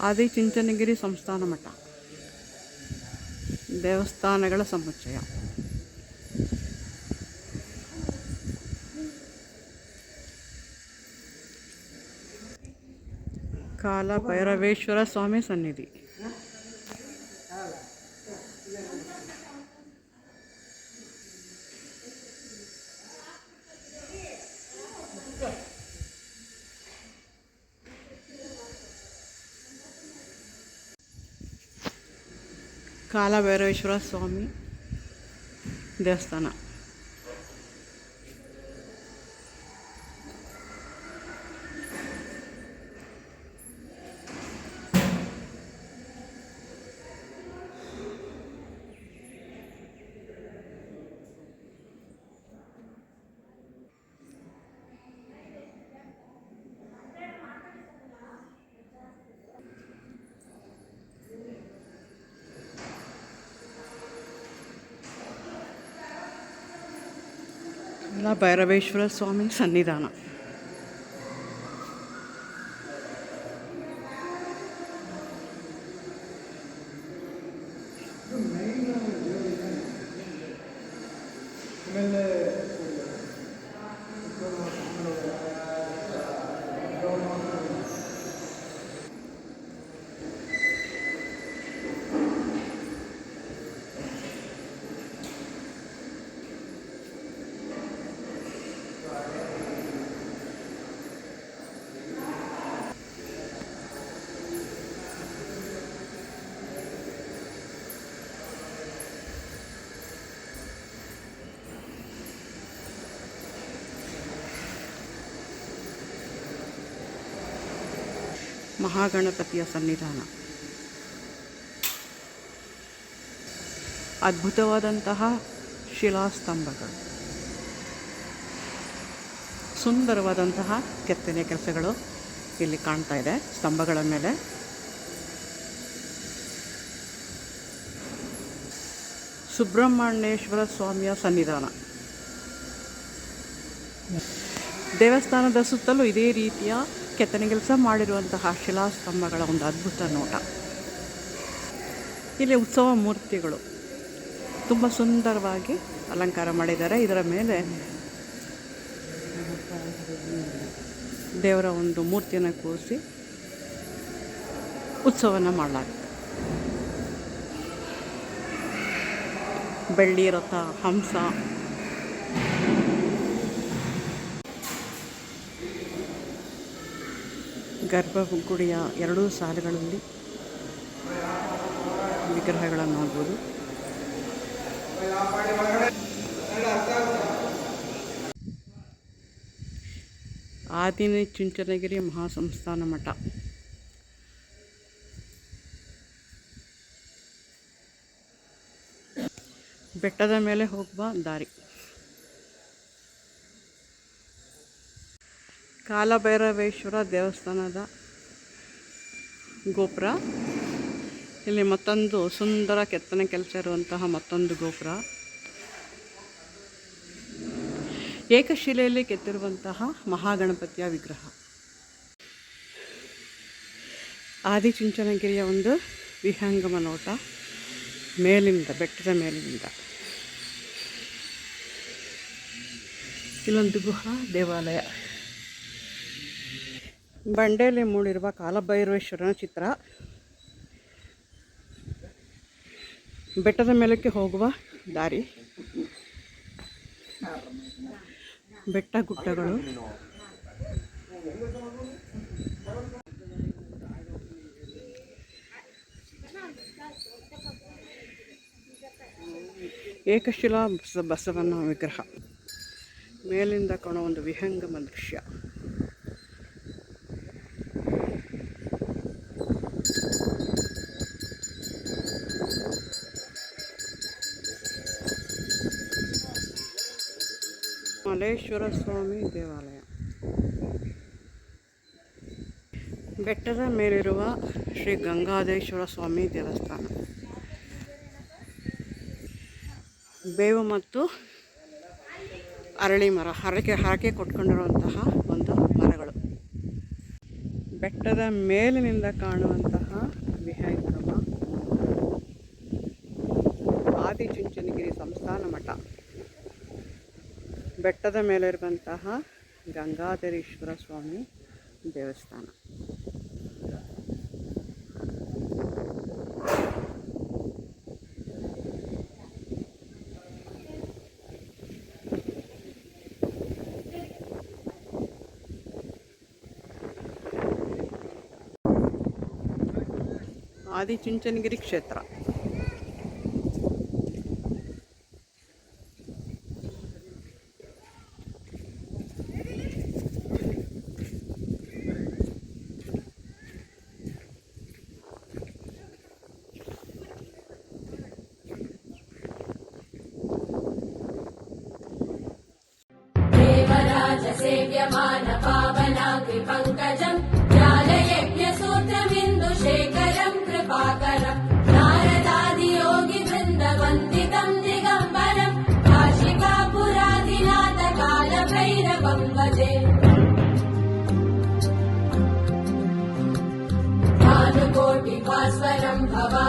ಆದಿಚುಂಚನಗಿರಿ ಸಂಸ್ಥಾನ ಮಠ ದೇವಸ್ಥಾನಗಳ ಸಮುಚ್ಚಯ ಕಾಲ ಭೈರವೇಶ್ವರ ಸ್ವಾಮಿ ಸನ್ನಿಧಿ ಕಾಲಭೈರವೇಶ್ವರ ಸ್ವಾಮಿ ದೇವಸ್ಥಾನ ಕಾಲ ಭೈರವೇಶ್ವರ ಸ್ವಾಮಿ ಸನ್ನಿಧಾನ ಮಹಾಗಣಪತಿಯ ಸನ್ನಿಧಾನ. ಅದ್ಭುತವಾದಂತಹ ಶಿಲಾಸ್ತಂಭಗಳು. ಸುಂದರವಾದಂತಹ ಕೆತ್ತನೆ ಕೆಲಸಗಳು ಇಲ್ಲಿ ಕಾಣ್ತಾ ಇದೆ ಸ್ತಂಭಗಳ ಮೇಲೆ. ಸುಬ್ರಹ್ಮಣ್ಯೇಶ್ವರ ಸ್ವಾಮಿಯ ಸನ್ನಿಧಾನ. ದೇವಸ್ಥಾನದ ಸುತ್ತಲೂ ಇದೇ ರೀತಿಯ ಕೆತ್ತನೆ ಕೆಲಸ ಮಾಡಿರುವಂತಹ ಶಿಲಾಸ್ತಂಭಗಳ ಒಂದು ಅದ್ಭುತ ನೋಟ. ಇಲ್ಲಿ ಉತ್ಸವ ಮೂರ್ತಿಗಳು ತುಂಬ ಸುಂದರವಾಗಿ ಅಲಂಕಾರ ಮಾಡಿದ್ದಾರೆ. ಇದರ ಮೇಲೆ ದೇವರ ಒಂದು ಮೂರ್ತಿಯನ್ನು ಕೂರಿಸಿ ಉತ್ಸವನ ಮಾಡಲಾಗುತ್ತೆ. ಬೆಳ್ಳಿ, ರಥ, ಹಂಸ ಗರ್ಭಗುಡಿಯ ಎರಡೂ ಸಾಲುಗಳಲ್ಲಿ ವಿಗ್ರಹಗಳನ್ನು ನೋಡ್ಬೋದು ಆದಿನಿ ಚುಂಚನಗಿರಿ ಮಹಾಸಂಸ್ಥಾನ ಮಠ. ಬೆಟ್ಟದ ಮೇಲೆ ಹೋಗುವ ದಾರಿ. ಕಾಲಭೈರವೇಶ್ವರ ದೇವಸ್ಥಾನದ ಗೋಪುರ. ಇಲ್ಲಿ ಮತ್ತೊಂದು ಸುಂದರ ಕೆತ್ತನೆ ಕೆಲಸ ಇರುವಂತಹ ಮತ್ತೊಂದು ಗೋಪುರ. ಏಕಶಿಲೆಯಲ್ಲಿ ಕೆತ್ತಿರುವಂತಹ ಮಹಾಗಣಪತಿಯ ವಿಗ್ರಹ. ಆದಿಚುಂಚನಗಿರಿಯ ಒಂದು ವಿಹಂಗಮ ನೋಟ ಮೇಲಿಂದ, ಬೆಟ್ಟದ ಮೇಲಿನಿಂದ ಇಲ್ಲೊಂದು ಗುಹಾ, ದೇವಾಲಯ. ಬಂಡೆಯಲ್ಲಿ ಮೂಡಿರುವ ಕಾಲಭೈರವೇಶ್ವರನ ಚಿತ್ರ. ಬೆಟ್ಟದ ಮೇಲಕ್ಕೆ ಹೋಗುವ ದಾರಿ. ಬೆಟ್ಟ ಗುಡ್ಡಗಳು. ಏಕಶಿಲಾ ಬಸ ಬಸವನ ವಿಗ್ರಹ. ಮೇಲಿಂದ ಕಾಣುವ ಒಂದು ವಿಹಂಗಮ ದೃಶ್ಯ. ಮಲ್ಲೇಶ್ವರ ಸ್ವಾಮಿ ದೇವಾಲಯ. ಬೆಟ್ಟದ ಮೇಲಿರುವ ಶ್ರೀ ಗಂಗಾಧೇಶ್ವರ ಸ್ವಾಮಿ ದೇವಸ್ಥಾನ. ಬೇವು ಮತ್ತು ಅರಳಿ ಮರ, ಹರಕೆ ಹರಕೆ ಕೊಟ್ಕೊಂಡಿರುವಂತಹ ಒಂದು ಮರಗಳು. ಬೆಟ್ಟದ ಮೇಲಿನಿಂದ ಕಾಣುವಂತಹ ವಿಹಾಯಕ್ರಮ ಆದಿಚುಂಚನಗಿರಿ ಸಂಸ್ಥಾನ ಮಠ. ಬೆಟ್ಟದ ಮೇಲಿರುವಂತಹ ಗಂಗಾಧರೇಶ್ವರ ಸ್ವಾಮಿ ದೇವಸ್ಥಾನ. ಆದಿಚುಂಚನಗಿರಿ ಕ್ಷೇತ್ರ. भानुकोटिभास्वरम् भवाब्धितारकम् परम्